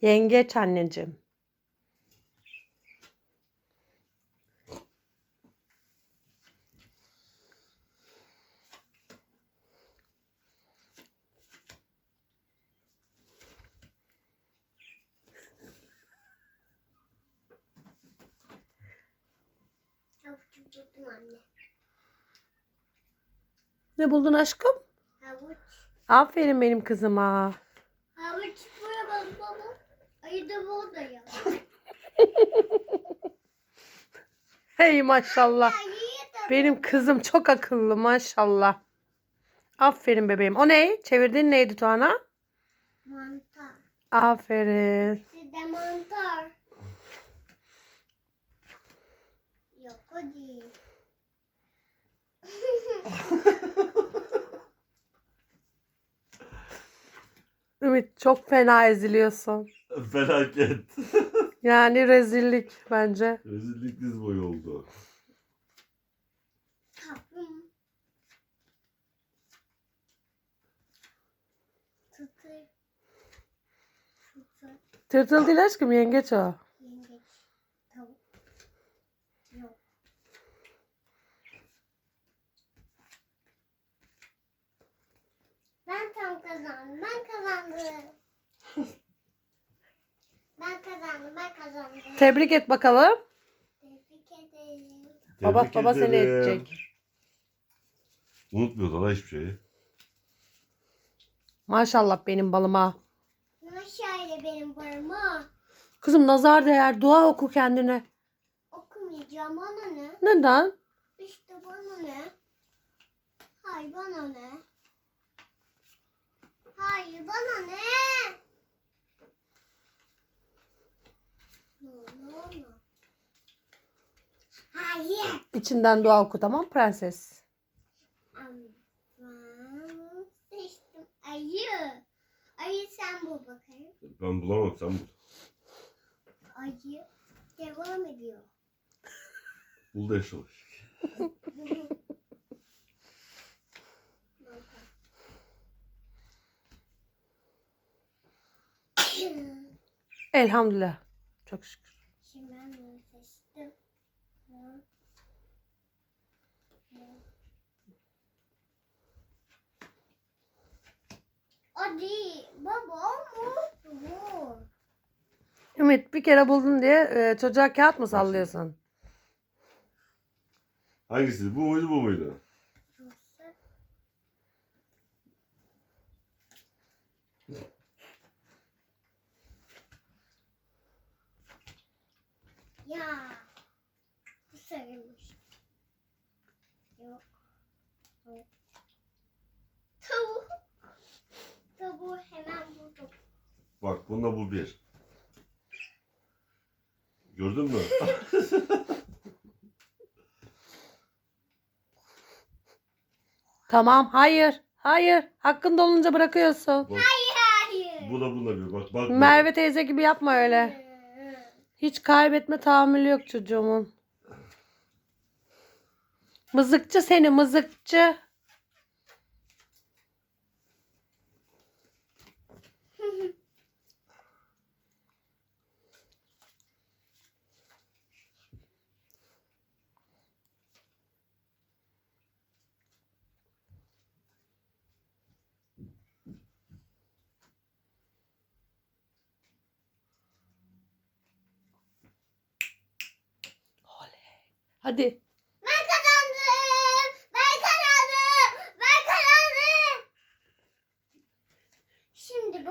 Yengeç anneciğim. Ne buldun aşkım? Havuç. Aferin benim kızıma. Havuç buraya bak baba. Ayı da burada ya. Hey maşallah. Benim kızım çok akıllı maşallah. Aferin bebeğim. O ne? Çevirdiğin neydi Tuana? mantar. Aferin. Sizde mantar. Yok o değil. Ümit çok fena eziliyorsun. Felaket. Yani rezillik bence. Rezillik diz boyu oldu. Tırtıl değil aşkım yengeç o. Yengeç. Tavuk. Yok. Ben tam kazandım. Ben kazandım. ben kazandım. Ben kazandım. Tebrik et bakalım. Tebrik ederim. Baba Tebrik baba seni ederim. edecek. Unutmuyorlar ha hiçbir şeyi. Maşallah benim balıma. Maşallah benim barıma. Kızım nazar değer dua oku kendine. Okumayacağım. Bana ne? Neden? İşte bana ne? Hayır bana ne? Hayır bana ne? İçinden dua oku tamam prenses. Aman seçtim. Ayı. Ayı sen bul bakayım. Ben bulamam sen bul. Ayı devam ediyor. Bul da yaşa. Elhamdülillah. Çok şükür. Şimdi ben bunu seçtim. O değil. Baba o mu? Bu. Ümit bir kere buldun diye e, çocuğa kağıt mı sallıyorsun? Hangisiydi? Bu muydu bu muydu? Ya. Bu sarılmış. Yok. Yok. Bak bunda bu bir. Gördün mü? Tamam hayır. Hayır. Hakkında olunca bırakıyorsun. Bak, Hayır. bu da bunda bir. Bak bak. Merve teyze gibi yapma öyle. Hiç kaybetme tahammülü yok çocuğumun. Mızıkçı seni mızıkçı. Hadi.